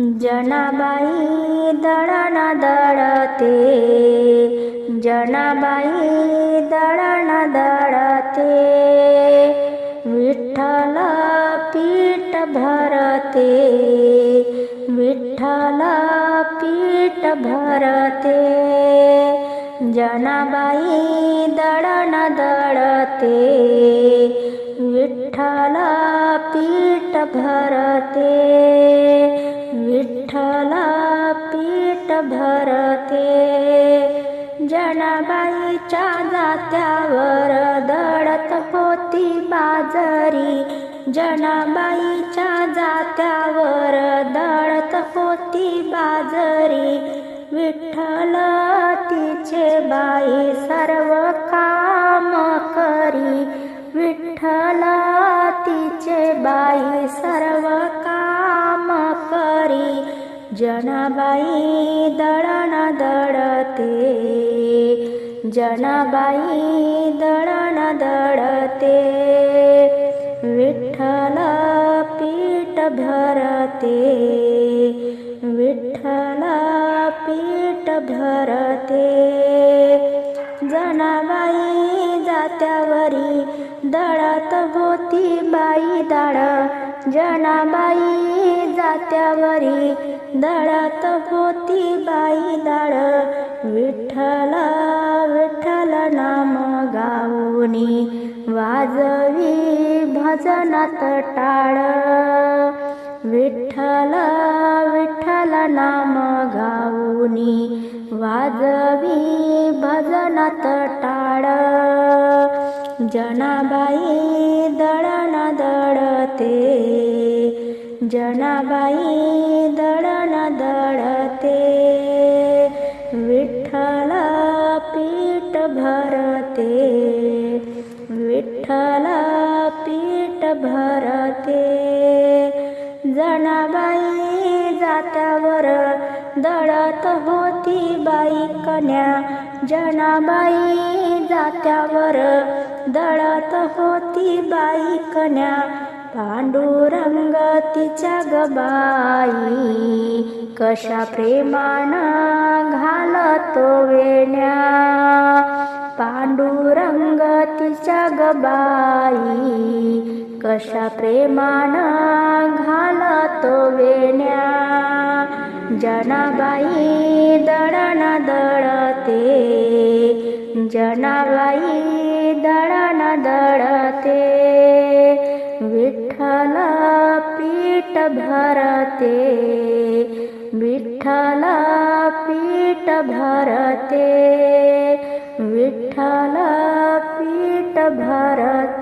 जनाबाई दळण दळते जनाबाई दळण दळते विठ्ठल पीठ भरते विठ्ठल पीठ भरते जनाबाई दळण दळते विठ्ठल पीठ भरते भरते जनाबाईच्या जात्यावर दळत होती बाजरी. जनाबाईच्या जात्यावर दळत होती बाजरी. विठ्ठल तिचे बाई सर्व काम करी. विठ्ठल तिचे बाई सर्व जनाबाई दळण दळते. जनाबाई दळण दळते. विठ्ठल पीठ भरते. विठ्ठल पीठ भरते. जनाबाई जात्यावरी दळत होती बाई दळ जनाबाई जात्यावरी दळात होती बाई दळ. विठ्ठल विठ्ठल नाम गाऊनी वाजवी भजनात टाळ. विठ्ठल विठ्ठल नाम गाऊनी वाजवी भजनात टाळ. जनाबाई दळण दळते जनाबाई दळण दळते विठ्ठल पीठ भरते विठ्ठल पीठ भरते. जनाबाई जात्यावर दळत होती बाई कन्या जनाबाई जात्यावर दळत होती बाई कन्या पांडुरंग तिच्या गबाई कशा प्रेमानं घालतो वेण्या. पांडुरंग तिच्या गबाई कशा प्रेमानं घालतो वेण्या. जनाबाई दळण दळते जनाबाई दळण दळते. पीठ भरते विठ्ठला पीठ भरते विठ्ठला पीठ भरते।